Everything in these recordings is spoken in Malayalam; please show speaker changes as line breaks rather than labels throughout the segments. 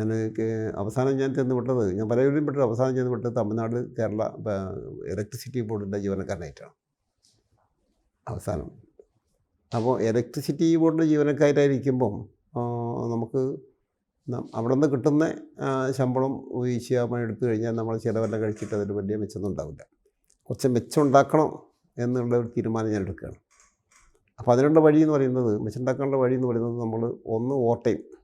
ഞാൻ അവസാനം ഞാൻ ചെന്ന് വിട്ടത് ഞാൻ പലരും പെട്ടത് അവസാനം ചെന്ന് വിട്ടത് തമിഴ്നാട് കേരള ഇലക്ട്രിസിറ്റി ബോർഡിന്റെ ജീവനക്കാരനായിട്ടാണ്. അവസാനം. അപ്പോൾ ഇലക്ട്രിസിറ്റി ബോർഡിന്റെ ജീവനക്കാരായിരിക്കുമ്പം നമുക്ക് അവിടെ നിന്ന് കിട്ടുന്ന ശമ്പളം വീശിയാമ എടുത്തു കഴിഞ്ഞാൽ നമ്മൾ ചിലവെല്ലാം കഴിച്ചിട്ട് അതിൽ വലിയ മെച്ചമൊന്നും ഉണ്ടാവില്ല. കുറച്ച് മെച്ചം ഉണ്ടാക്കണം എന്നുള്ള ഒരു തീരുമാനം ഞാൻ എടുക്കുകയാണ്. അപ്പോൾ അതിനുള്ള വഴി എന്ന് പറയുന്നത് മെച്ചം ഉണ്ടാക്കാനുള്ള വഴി എന്ന് പറയുന്നത് നമ്മൾ ഒന്ന് ഓട്ടയും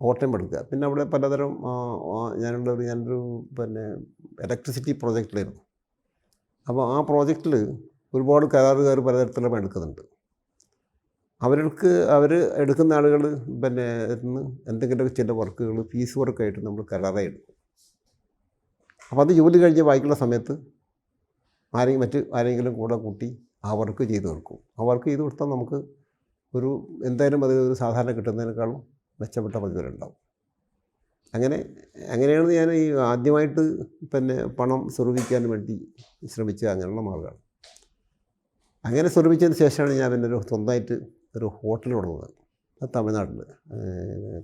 ഓട്ടം എടുക്കുക. പിന്നെ അവിടെ പലതരം ഒരു ഞാനൊരു പിന്നെ ഇലക്ട്രിസിറ്റി പ്രോജക്റ്റിലായിരുന്നു അപ്പോൾ ആ പ്രോജക്റ്റിൽ ഒരുപാട് കരാറുകാർ പലതരത്തിലും എടുക്കുന്നുണ്ട്. അവർക്ക് അവർ എടുക്കുന്ന ആളുകൾ പിന്നെ എന്തെങ്കിലും ചില വർക്കുകൾ ഫീസ് വർക്കായിട്ട് നമ്മൾ കരാറായി എടുക്കും. അപ്പോൾ അത് ജോലി കഴിഞ്ഞ് ബാക്കിയുള്ള സമയത്ത് ആരെങ്കിലും മറ്റ് ആരെങ്കിലും കൂടെ കൂട്ടി ആ വർക്ക് ചെയ്ത് കൊടുക്കും ആ വർക്ക് ചെയ്ത് കൊടുത്താൽ നമുക്ക് ഒരു എന്തായാലും അത് ഒരു സാധാരണ കിട്ടുന്നതിനേക്കാളും മെച്ചപ്പെട്ട പ്രതിഫലം ഉണ്ടാവും അങ്ങനെ അങ്ങനെയാണ് ഞാൻ ഈ ആദ്യമായിട്ട് പിന്നെ പണം സ്വരൂപിക്കാൻ വേണ്ടി ശ്രമിച്ച അങ്ങനെയുള്ള മാർഗമാണ് അങ്ങനെ സ്വരൂപിച്ചതിന് ശേഷമാണ് ഞാൻ പിന്നെ ഒരു സ്വന്തമായിട്ട് ഒരു ഹോട്ടൽ തുടങ്ങുന്നത്. അത് തമിഴ്നാട്ടിൽ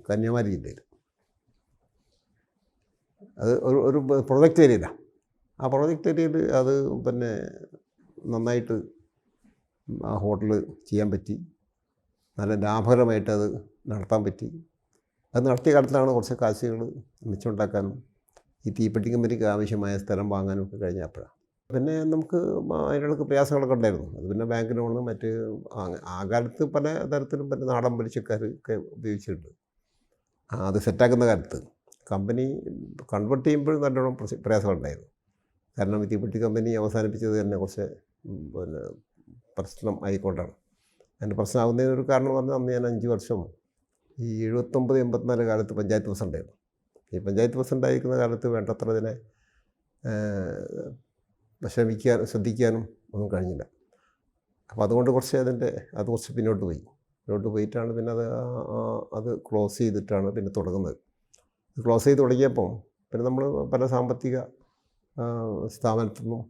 കന്യാകുമാരി ജില്ലയിൽ അത് ഒരു ഒരു പ്രൊജക്റ്റ് ഏരിയയിലാണ് ആ പ്രൊജക്റ്റ് ഏരിയയിൽ അത് പിന്നെ നന്നായിട്ട് ആ ഹോട്ടൽ ചെയ്യാൻ പറ്റി. നല്ല ലാഭകരമായിട്ട് അത് നടത്താൻ പറ്റി. അത് നടത്തിയ കാലത്താണ് കുറച്ച് കാശുകൾ മിച്ചമുണ്ടാക്കാനും ഈ തീപ്പെട്ടി കമ്പനിക്ക് ആവശ്യമായ സ്ഥലം വാങ്ങാനും ഒക്കെ കഴിഞ്ഞപ്പോഴാണ്. പിന്നെ നമുക്ക് അതിനുള്ള പ്രയാസങ്ങളൊക്കെ ഉണ്ടായിരുന്നു. അത് പിന്നെ ബാങ്ക് ലോണ് മറ്റ് ആ- കാലത്ത് പല തരത്തിലും പിന്നെ നാടൻ പലിശക്കാർ ഒക്കെ ഉപയോഗിച്ചിട്ടുണ്ട്. അത് സെറ്റാക്കുന്ന കാലത്ത് കമ്പനി കൺവേർട്ട് ചെയ്യുമ്പോഴും നല്ലോണം പ്രയാസങ്ങളുണ്ടായിരുന്നു. കാരണം ഈ തീപ്പെട്ടി കമ്പനി അവസാനിപ്പിച്ചത് തന്നെ കുറച്ച് പിന്നെ പ്രശ്നം ആയിക്കൊണ്ടാണ്. അതിന്റെ പ്രശ്നമാകുന്നതിനൊരു കാരണം പറഞ്ഞാൽ അന്ന് ഞാൻ അഞ്ച് വർഷം ഈ എഴുപത്തൊമ്പത് എൺപത്തിനാല് കാലത്ത് പഞ്ചായത്ത് പ്രസിഡന്റായിരുന്നു ഈ പഞ്ചായത്ത് പ്രസിഡന്റായിരിക്കുന്ന കാലത്ത് വേണ്ടത്ര ഇതിനെ വിഷമിക്കാൻ ശ്രദ്ധിക്കാനും ഒന്നും കഴിഞ്ഞില്ല. അപ്പോൾ അതുകൊണ്ട് കുറച്ച് അതിന്റെ അത് കുറച്ച് പിന്നോട്ട് പോയി. പിന്നോട്ട് പോയിട്ടാണ് പിന്നെ അത് അത് ക്ലോസ് ചെയ്തിട്ടാണ് പിന്നെ തുടങ്ങുന്നത്. ക്ലോസ് ചെയ്ത് തുടങ്ങിയപ്പോൾ പിന്നെ നമ്മൾ പല സാമ്പത്തിക സ്ഥാപനത്തു നിന്നും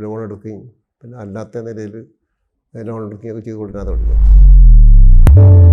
ലോൺ എടുക്കുകയും പിന്നെ അല്ലാത്ത നിലയിൽ ലോൺ എടുക്കുകയൊക്കെ ചെയ്തുകൊണ്ടിരുന്നത് തുടങ്ങി